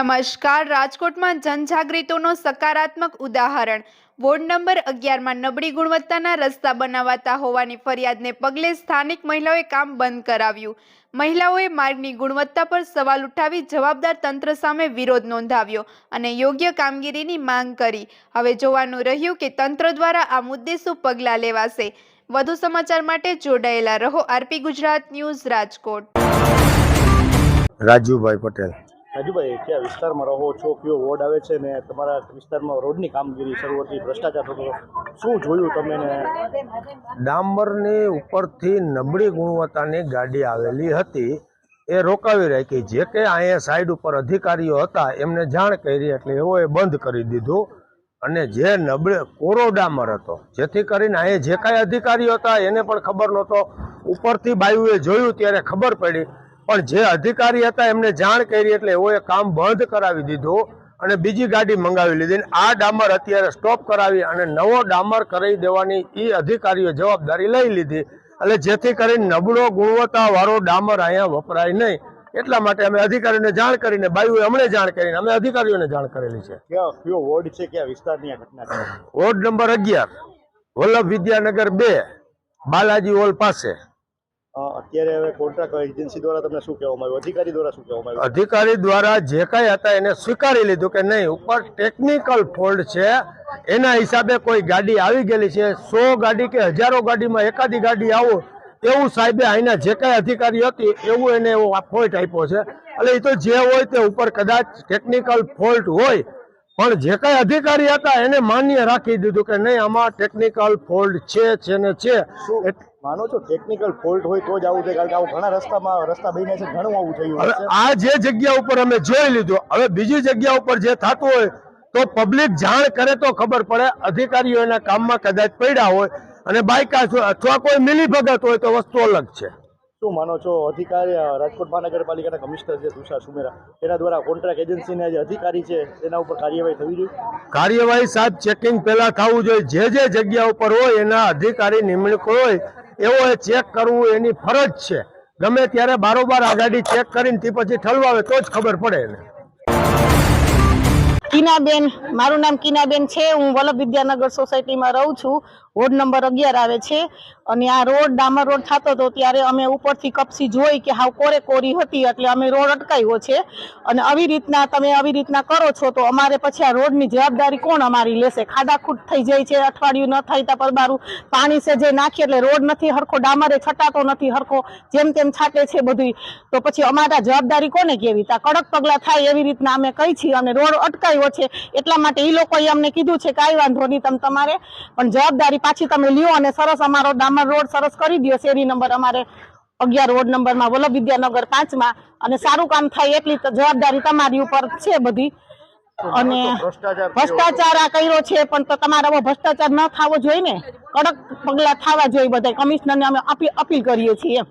નમસ્કાર. રાજકોટમાં જનજાગૃતિનો સકારાત્મક ઉદાહરણ. વોર્ડ નંબર અગિયારમાં નબળી ગુણવત્તાના રસ્તા બનાવાતા હોવાની ફરિયાદને પગલે સ્થાનિક મહિલાઓએ કામ બંધ કરાવ્યું. મહિલાઓએ માર્ગની ગુણવત્તા પર સવાલ ઉઠાવી જવાબદાર તંત્ર સામે વિરોધ નોંધાવ્યો અને યોગ્ય કામગીરીની માંગ કરી. હવે જોવાનું રહ્યું કે તંત્ર દ્વારા આ મુદ્દે શું પગલાં લેવાશે. વધુ સમાચાર માટે જોડાયેલા રહો આરપી ગુજરાત ન્યૂઝ રાજકોટ. રાજુભાઈ પટેલ. રાજુભાઈ, કયા વિસ્તારમાં રહો છો? કયો વોર્ડ આવે છે? ને તમારા વિસ્તારમાં રોડની કામગીરી શરૂ હતી ભ્રષ્ટાચાર થતો શું જોયું તમે ને? ડામરની ઉપરથી નબળી ગુણવત્તાની ગાડી આવેલી હતી. એ રોકાવી રાખી. જે કે અહીંયા સાઈડ ઉપર અધિકારીઓ હતા, એમને જાણ કરી એટલે એવો એ બંધ કરી દીધું. અને જે નબળે, કોરો ડામર હતો. જેથી કરીને અહીંયા જે કાંઈ અધિકારીઓ હતા, એને પણ ખબર નહોતો. ઉપરથી બાયુએ જોયું, ત્યારે ખબર પડી પણ જે અધિકારી હતા એમને જાણ કરી એટલે એઓએ કામ બંધ કરાવી દીધું અને બીજી ગાડી મંગાવી લીધી અને આ ડામર અત્યારે સ્ટોપ કરાવી અને નવો ડામર કરાવી દેવાની એ અધિકારીઓ જવાબદારી લઈ લીધી. એટલે જેથી કરીને નબળો ગુણવત્તા વાળો ડામર અહીંયા વપરાય નહીં. એટલા માટે અમે અધિકારીઓને જાણ કરીને બાયુએ અમને જાણ કરીને અમે અધિકારીઓને જાણ કરેલી છે. કયો વોર્ડ છે કયા વિસ્તારની ઘટના છે? વોર્ડ નંબર અગિયાર વલ્લભ વિદ્યાનગર બે બાલાજી હોલ પાસે. અત્યારે હવે કોન્ટ્રાક્ટ એજન્સી દ્વારા તમને શું કહેવામાં આવ્યું? અધિકારી દ્વારા શું કહેવામાં આવ્યું? અધિકારી દ્વારા જે કાંઈ હતા એને સ્વીકારી લીધું કે નહીં. ઉપર ટેકનિકલ ફોલ્ટ છે. એના હિસાબે કોઈ ગાડી આવી ગયેલી છે. સો ગાડી કે હજારો ગાડીમાં એકાદી ગાડી આવો એવું સાહેબે અહીંના જે કાંઈ અધિકારી હતી એવું એને એવો ફોલ્ટ આપ્યો છે. એટલે એ તો જે હોય તે ઉપર કદાચ ટેકનિકલ ફોલ્ટ હોય પણ જે કાંઈ અધિકારી હતા એને માન્ય રાખી દીધું કે નહીં આમાં ટેકનિકલ ફોલ્ટ છે છે ને છે. માનો છો ટેકનિકલ ફોલ્ટ હોય તો જ આવું થાય? કારણ કે આવું ઘણા રસ્તામાં રસ્તા બન્યા છે ઘણું આવું થયું હવે આ જે જગ્યા ઉપર અમે જોઈ લીધું હવે બીજી જગ્યા ઉપર જે થતું હોય તો પબ્લિક જાણ કરે તો ખબર પડે અધિકારીઓ એના કામમાં કદાચ પડ્યા હોય અને બાયકા અથવા કોઈ મિલીભગત હોય તો વસ્તુ અલગ છે. શું માનો છો? અધિકારી રાજકોટ મહાનગરપાલિકાના કમિશનર છે તુષાર સુમેરા તેના દ્વારા કોન્ટ્રાક્ટ એજન્સીના જે અધિકારી છે તેના ઉપર કાર્યવાહી થવી જોઈએ? કાર્યવાહી સાહેબ ચેકિંગ પહેલા થવું જોઈએ. જે જે જગ્યા ઉપર હોય, એના અધિકારી નિમણૂક હોય, એવો એ ચેક કરવું એની ફરજ છે. ગમે ત્યારે બારોબાર આ ગાડી ચેક કરીને તે પછી ઠલવાવે, તો જ ખબર પડે એને. કીનાબેન, મારું નામ કીનાબેન છે. હું વલ્લભ વિદ્યાનગર સોસાયટીમાં રહું છું. વોર્ડ નંબર અગિયાર આવે છે. અને આ રોડ, ડામર રોડ થતો હતો ત્યારે અમે ઉપરથી કપસી જોઈ કે હાવ કોરે કોરી હતી, એટલે અમે રોડ અટકાવ્યો છે. અને આવી રીતના તમે આવી રીતના કરો છો તો અમારે પછી આ રોડની જવાબદારી કોણ અમારી લેશે? ખાડાખૂટ થઈ જાય છે, અઠવાડિયું ન થાય ત્યાં પરબારું પાણી છે જે નાખીએ એટલે રોડ નથી હરખો, ડામરે છટાતો નથી હરખો, જેમ તેમ છાટે છે બધું તો પછી અમારા જવાબદારી કોને કેવી? ત્યાં કડક પગલાં થાય એવી રીતના અમે કહી છીએ અને રોડ અટકાવ્યો છે એટલા માટે એ લોકોએ અમને કીધું છે કાંઈ વાંધો નહીં તમે તમારે પણ જવાબદારી પાછી તમે લ્યો અને સરસ અમારો ડામર રોડ સરસ કરી દો શેરી નંબર અમારે અગિયાર વોર્ડ નંબરમાં વલ્લભ વિદ્યાનગર પાંચમાં અને સારું કામ થાય એટલી તો જવાબદારી તમારી ઉપર છે બધી. અને ભ્રષ્ટાચાર આ કર્યો છે પણ તો તમારે આવો ભ્રષ્ટાચાર ન થવો જોઈએ ને? કડક પગલા થવા જોઈએ બધા કમિશનરને અમે અપીલ કરીએ છીએ એમ.